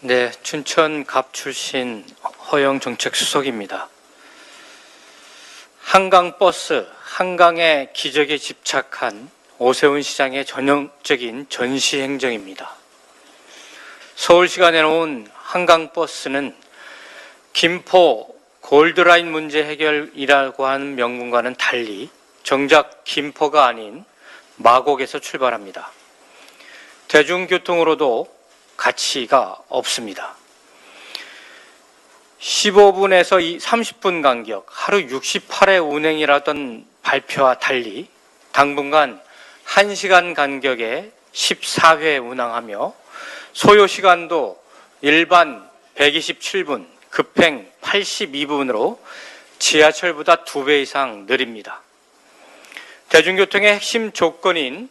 네, 춘천 갑 출신 허영 정책 수석입니다. 한강 버스, 한강의 기적에 집착한 오세훈 시장의 전형적인 전시 행정입니다. 서울시가 내놓은 한강 버스는 김포 골드라인 문제 해결이라고 하는 명분과는 달리 정작 김포가 아닌 마곡에서 출발합니다. 대중교통으로도 가치가 없습니다. 15분에서 30분 간격, 하루 68회 운행이라던 발표와 달리 당분간 1시간 간격에 14회 운항하며 소요 시간도 일반 127분, 급행 82분으로 지하철보다 2배 이상 느립니다. 대중교통의 핵심 조건인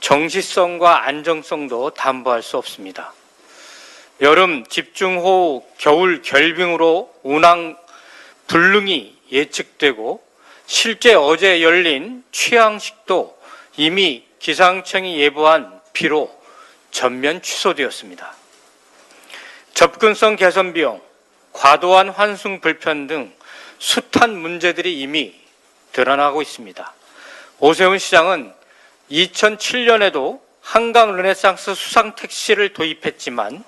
정시성과 안정성도 담보할 수 없습니다. 여름 집중호우, 겨울 결빙으로 운항 불능이 예측되고 실제 어제 열린 취항식도 이미 기상청이 예보한 비로 전면 취소되었습니다. 접근성 개선 비용, 과도한 환승 불편 등 숱한 문제들이 이미 드러나고 있습니다. 오세훈 시장은 2007년에도 한강 르네상스 수상 택시를 도입했지만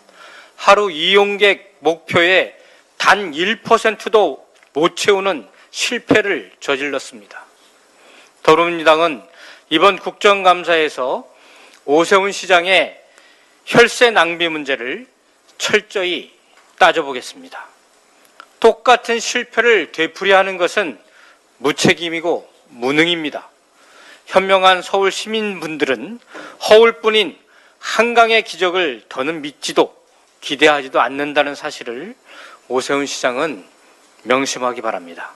하루 이용객 목표에 단 1%도 못 채우는 실패를 저질렀습니다. 더불어민주당은 이번 국정감사에서 오세훈 시장의 혈세 낭비 문제를 철저히 따져보겠습니다. 똑같은 실패를 되풀이하는 것은 무책임이고 무능입니다. 현명한 서울 시민분들은 허울뿐인 한강의 기적을 더는 믿지도 기대하지도 않는다는 사실을 오세훈 시장은 명심하기 바랍니다.